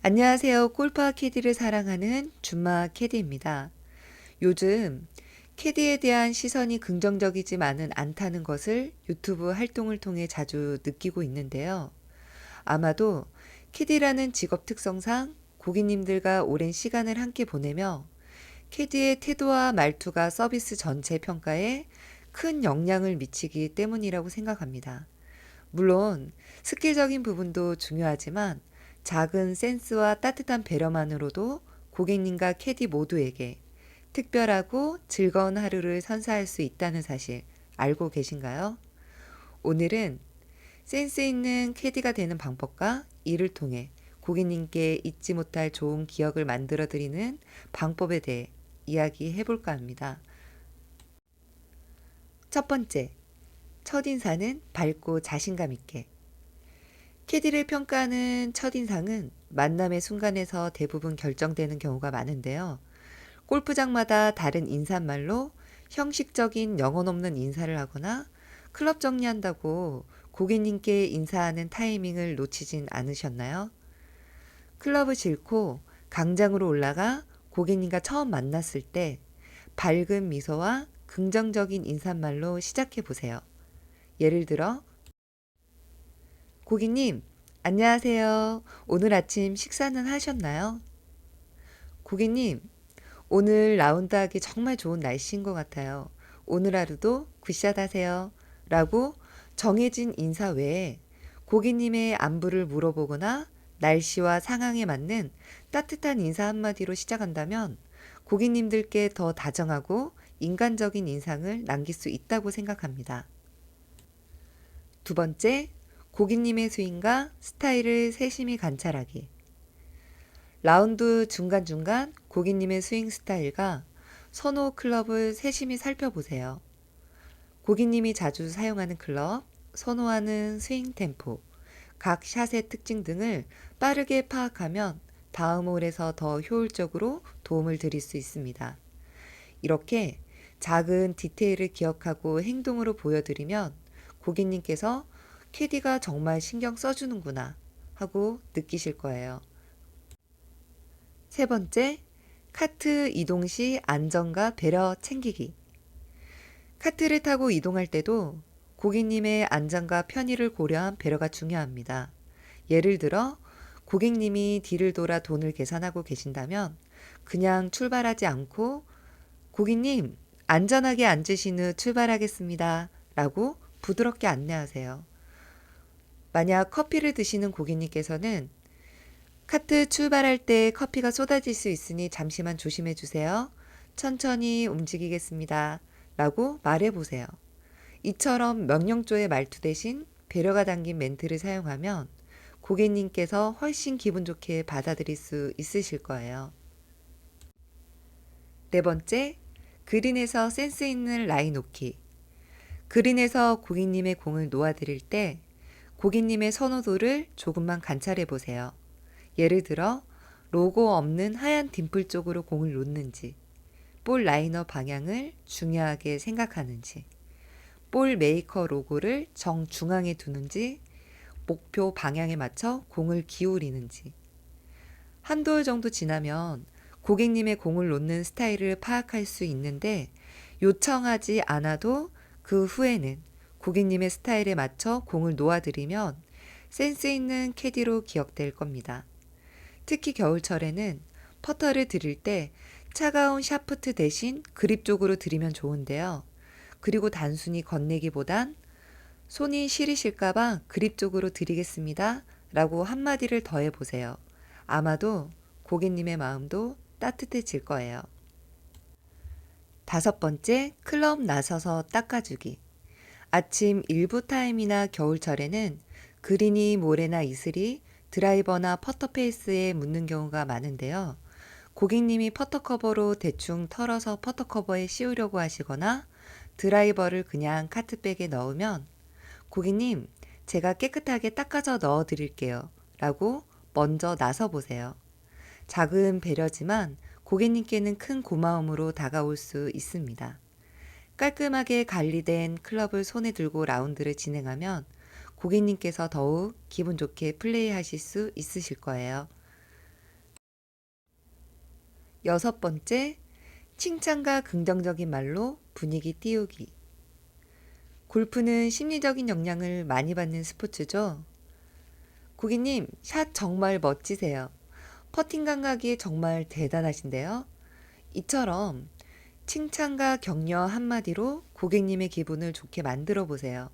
안녕하세요. 골프와 캐디를 사랑하는 준마 캐디입니다. 요즘 캐디에 대한 시선이 긍정적이지만은 않다는 것을 유튜브 활동을 통해 자주 느끼고 있는데요. 아마도 캐디라는 직업 특성상 고객님들과 오랜 시간을 함께 보내며 캐디의 태도와 말투가 서비스 전체 평가에 큰 영향을 미치기 때문이라고 생각합니다. 물론 스킬적인 부분도 중요하지만 작은 센스와 따뜻한 배려만으로도 고객님과 캐디 모두에게 특별하고 즐거운 하루를 선사할 수 있다는 사실 알고 계신가요? 오늘은 센스 있는 캐디가 되는 방법과 이를 통해 고객님께 잊지 못할 좋은 기억을 만들어 드리는 방법에 대해 이야기해 볼까 합니다. 첫 번째, 첫인사는 밝고 자신감 있게. 캐디를 평가하는 첫인상은 만남의 순간에서 대부분 결정되는 경우가 많은데요. 골프장마다 다른 인사말로 형식적인 영혼 없는 인사를 하거나 클럽 정리한다고 고객님께 인사하는 타이밍을 놓치진 않으셨나요? 클럽을 싣고 강장으로 올라가 고객님과 처음 만났을 때 밝은 미소와 긍정적인 인사말로 시작해 보세요. 예를 들어, 고객님, 안녕하세요. 오늘 아침 식사는 하셨나요? 고객님, 오늘 라운드 하기 정말 좋은 날씨인 것 같아요. 오늘 하루도 굿샷 하세요. 라고 정해진 인사 외에 고객님의 안부를 물어보거나 날씨와 상황에 맞는 따뜻한 인사 한마디로 시작한다면 고객님들께 더 다정하고 인간적인 인상을 남길 수 있다고 생각합니다. 두 번째, 고객님의 스윙과 스타일을 세심히 관찰하기. 라운드 중간중간 고객님의 스윙 스타일과 선호 클럽을 세심히 살펴보세요. 고객님이 자주 사용하는 클럽, 선호하는 스윙 템포, 각 샷의 특징 등을 빠르게 파악하면 다음 홀에서 더 효율적으로 도움을 드릴 수 있습니다. 이렇게 작은 디테일을 기억하고 행동으로 보여드리면 고객님께서 캐디가 정말 신경 써주는구나 하고 느끼실 거예요. 세 번째, 카트 이동 시 안전과 배려 챙기기. 카트를 타고 이동할 때도 고객님의 안전과 편의를 고려한 배려가 중요합니다. 예를 들어, 고객님이 뒤를 돌아 돈을 계산하고 계신다면 그냥 출발하지 않고 고객님, 안전하게 앉으신 후 출발하겠습니다. 라고 부드럽게 안내하세요. 만약 커피를 드시는 고객님께서는 카트 출발할 때 커피가 쏟아질 수 있으니 잠시만 조심해 주세요. 천천히 움직이겠습니다. 라고 말해 보세요. 이처럼 명령조의 말투 대신 배려가 담긴 멘트를 사용하면 고객님께서 훨씬 기분 좋게 받아들일 수 있으실 거예요. 네 번째, 그린에서 센스 있는 라인 놓기. 그린에서 고객님의 공을 놓아드릴 때 고객님의 선호도를 조금만 관찰해 보세요. 예를 들어 로고 없는 하얀 딤플 쪽으로 공을 놓는지, 볼 라이너 방향을 중요하게 생각하는지, 볼 메이커 로고를 정중앙에 두는지, 목표 방향에 맞춰 공을 기울이는지. 월 정도 지나면 고객님의 공을 놓는 스타일을 파악할 수 있는데 요청하지 않아도 그 후에는 고객님의 스타일에 맞춰 공을 놓아드리면 센스 있는 캐디로 기억될 겁니다. 특히 겨울철에는 퍼터를 드릴 때 차가운 샤프트 대신 그립 쪽으로 드리면 좋은데요. 그리고 단순히 건네기보단 손이 시리실까봐 그립 쪽으로 드리겠습니다. 라고 한마디를 더해 보세요. 아마도 고객님의 마음도 따뜻해질 거예요. 다섯 번째, 클럽 나서서 닦아주기. 아침 일부 타임이나 겨울철에는 그린이 모래나 이슬이 드라이버나 퍼터 페이스에 묻는 경우가 많은데요. 고객님이 퍼터 커버로 대충 털어서 퍼터 커버에 씌우려고 하시거나 드라이버를 그냥 카트백에 넣으면 고객님, 제가 깨끗하게 닦아서 넣어 드릴게요. 라고 먼저 나서 보세요. 작은 배려지만 고객님께는 큰 고마움으로 다가올 수 있습니다. 깔끔하게 관리된 클럽을 손에 들고 라운드를 진행하면 고객님께서 더욱 기분 좋게 플레이하실 수 있으실 거예요. 여섯 번째, 칭찬과 긍정적인 말로 분위기 띄우기. 골프는 심리적인 영향을 많이 받는 스포츠죠. 고객님, 샷 정말 멋지세요. 퍼팅 감각이 정말 대단하신데요. 이처럼 칭찬과 격려 한마디로 고객님의 기분을 좋게 만들어 보세요.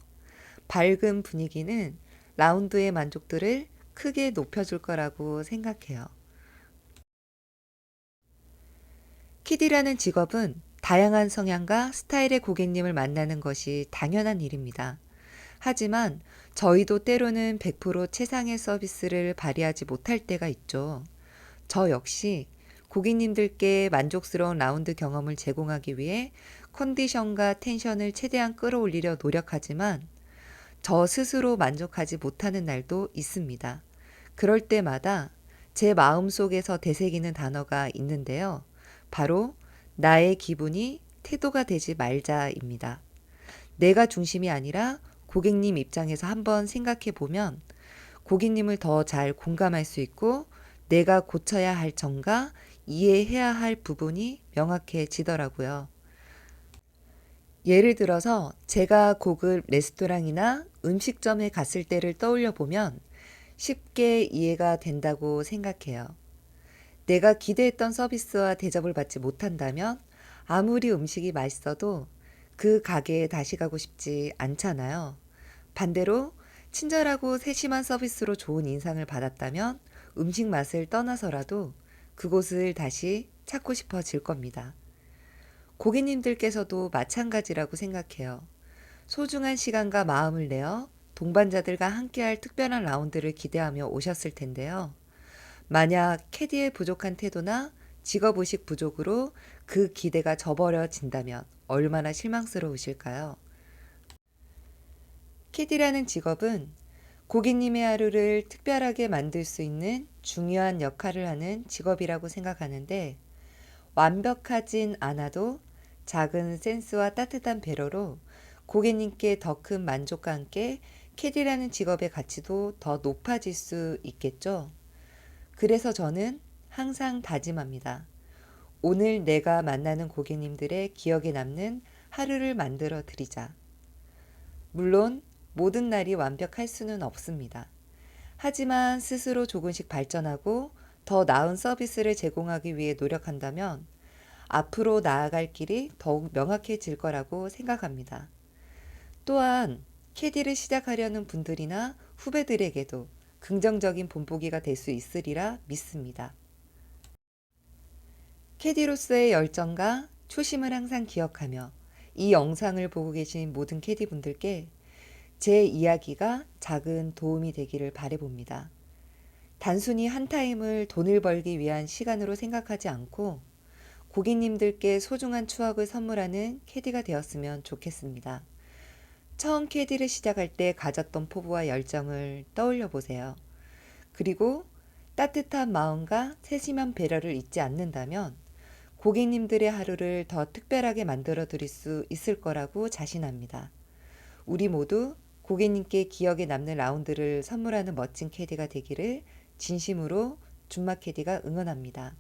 밝은 분위기는 라운드의 만족도를 크게 높여줄 거라고 생각해요. 키디라는 직업은 다양한 성향과 스타일의 고객님을 만나는 것이 당연한 일입니다. 하지만 저희도 때로는 100% 최상의 서비스를 발휘하지 못할 때가 있죠. 저 역시 고객님들께 만족스러운 라운드 경험을 제공하기 위해 컨디션과 텐션을 최대한 끌어올리려 노력하지만 저 스스로 만족하지 못하는 날도 있습니다. 그럴 때마다 제 마음 속에서 되새기는 단어가 있는데요. 바로 나의 기분이 태도가 되지 말자입니다. 내가 중심이 아니라 고객님 입장에서 한번 생각해 보면 고객님을 더 잘 공감할 수 있고 내가 고쳐야 할 점과 이해해야 할 부분이 명확해지더라고요. 예를 들어서 제가 고급 레스토랑이나 음식점에 갔을 때를 떠올려 보면 쉽게 이해가 된다고 생각해요. 내가 기대했던 서비스와 대접을 받지 못한다면 아무리 음식이 맛있어도 그 가게에 다시 가고 싶지 않잖아요. 반대로 친절하고 세심한 서비스로 좋은 인상을 받았다면 음식 맛을 떠나서라도 그곳을 다시 찾고 싶어질 겁니다. 고객님들께서도 마찬가지라고 생각해요. 소중한 시간과 마음을 내어 동반자들과 함께할 특별한 라운드를 기대하며 오셨을 텐데요. 만약 캐디의 부족한 태도나 직업 의식 부족으로 그 기대가 저버려진다면 얼마나 실망스러우실까요? 캐디라는 직업은 고객님의 하루를 특별하게 만들 수 있는 중요한 역할을 하는 직업이라고 생각하는데 완벽하진 않아도 작은 센스와 따뜻한 배려로 고객님께 더 큰 만족과 함께 캐디라는 직업의 가치도 더 높아질 수 있겠죠. 그래서 저는 항상 다짐합니다. 오늘 내가 만나는 고객님들의 기억에 남는 하루를 만들어 드리자. 물론 모든 날이 완벽할 수는 없습니다. 하지만 스스로 조금씩 발전하고 더 나은 서비스를 제공하기 위해 노력한다면 앞으로 나아갈 길이 더욱 명확해질 거라고 생각합니다. 또한 캐디를 시작하려는 분들이나 후배들에게도 긍정적인 본보기가 될 수 있으리라 믿습니다. 캐디로서의 열정과 초심을 항상 기억하며 이 영상을 보고 계신 모든 캐디분들께 제 이야기가 작은 도움이 되기를 바래봅니다. 단순히 한 타임을 돈을 벌기 위한 시간으로 생각하지 않고 고객님들께 소중한 추억을 선물하는 캐디가 되었으면 좋겠습니다. 처음 캐디를 시작할 때 가졌던 포부와 열정을 떠올려 보세요. 그리고 따뜻한 마음과 세심한 배려를 잊지 않는다면 고객님들의 하루를 더 특별하게 만들어 드릴 수 있을 거라고 자신합니다. 우리 모두 고객님께 기억에 남는 라운드를 선물하는 멋진 캐디가 되기를 진심으로 준마 캐디가 응원합니다.